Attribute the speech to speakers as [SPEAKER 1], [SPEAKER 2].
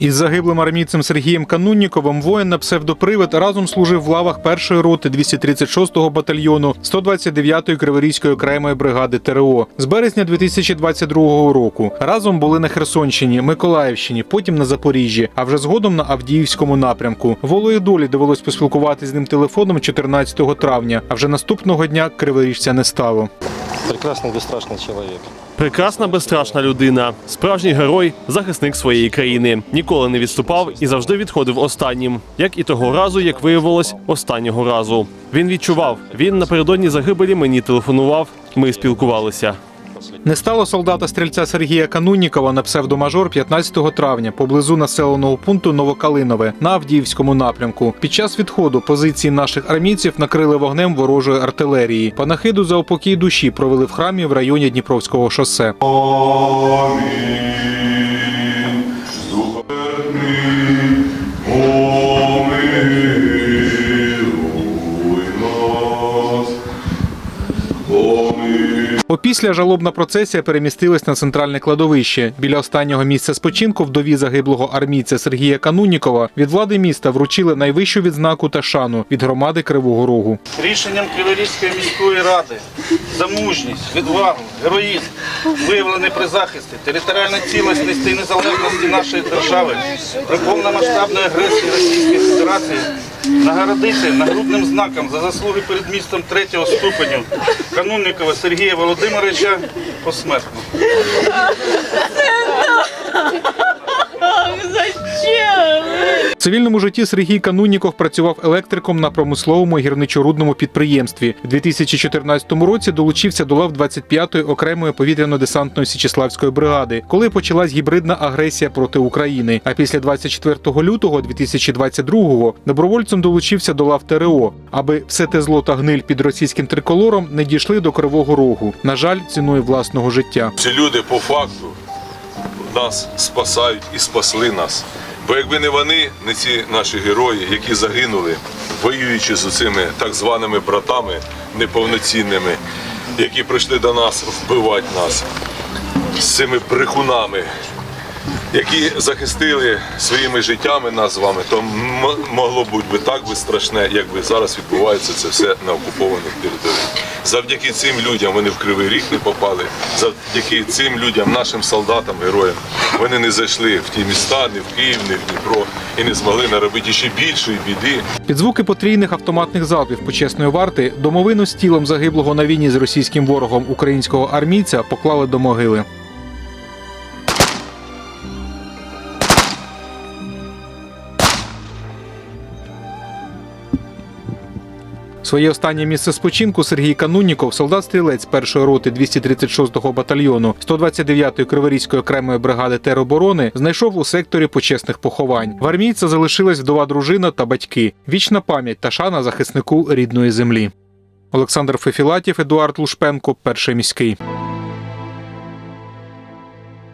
[SPEAKER 1] Із загиблим армійцем Сергієм Канунніковим воїн на псевдопривид разом служив в лавах першої роти 236-го батальйону 129-ї Криворізької окремої бригади ТРО з березня 2022 року. Разом були на Херсонщині, Миколаївщині, потім на Запоріжжі, а вже згодом на Авдіївському напрямку. Волою долі довелось поспілкуватися з ним телефоном 14 травня. А вже наступного дня криворіжця не стало.
[SPEAKER 2] Прекрасный, бесстрашный человек.
[SPEAKER 3] Прекрасна, безстрашна людина, справжній герой, захисник своєї країни. Ніколи не відступав і завжди відходив останнім, як і того разу, як виявилось, останнього разу. Він відчував. Він напередодні загибелі мені телефонував. Ми спілкувалися.
[SPEAKER 1] Не стало солдата стрільця Сергія Кануннікова на псевдомажор 15 травня поблизу населеного пункту Новокалинове на Авдіївському напрямку. Під час відходу позиції наших армійців накрили вогнем ворожої артилерії. Панахиду за упокій душі провели в храмі в районі Дніпровського шосе. Опісля жалобна процесія перемістилась на центральне кладовище. Біля останнього місця спочинку вдові загиблого армійця Сергія Кануннікова від влади міста вручили найвищу відзнаку та шану від громади Кривого Рогу.
[SPEAKER 4] Рішенням Криворізької міської ради за мужність, відвагу, героїзм, виявлений при захисті територіальної цілісності і незалежності нашої держави при повномасштабної агресії Російської Федерації нагородити нагрудним знаком за заслуги перед містом третього ступеню Канунникова Сергія Володимировича посмертно.
[SPEAKER 1] Цивільному житті Сергій Канунніков працював електриком на промисловому гірничорудному підприємстві. У 2014 році долучився до лав 25-ї окремої повітряно-десантної Січеславської бригади, коли почалась гібридна агресія проти України. А після 24 лютого 2022-го добровольцем долучився до лав ТРО, аби все те зло та гниль під російським триколором не дійшли до Кривого Рогу. На жаль, ціною власного життя.
[SPEAKER 5] Ці люди по факту нас спасають і спасли нас. Бо якби не вони, не ці наші герої, які загинули, воюючи з цими так званими братами неповноцінними, які прийшли до нас вбивати нас, з цими брехунами, які захистили своїми життями нас з вами, то могло бути би так би страшне, якби зараз відбувається це все на окупованих територіях. Завдяки цим людям вони в Кривий Ріг не попали. Завдяки цим людям, нашим солдатам, героям, вони не зайшли в ті міста, не в Київ, не в Дніпро і не змогли наробити ще більшої біди.
[SPEAKER 1] Під звуки потрійних автоматних залпів почесної варти домовину з тілом загиблого на війні з російським ворогом українського армійця поклали до могили. Своє останнє місце спочинку Сергій Канунніков, солдат-стрілець першої роти 236-го батальйону 129-ї Криворізької окремої бригади тероборони, знайшов у секторі почесних поховань. В армійця залишилась вдова дружина та батьки. Вічна пам'ять та шана захиснику рідної землі. Олександр Фефілатів, Едуард Лушпенко, перший міський.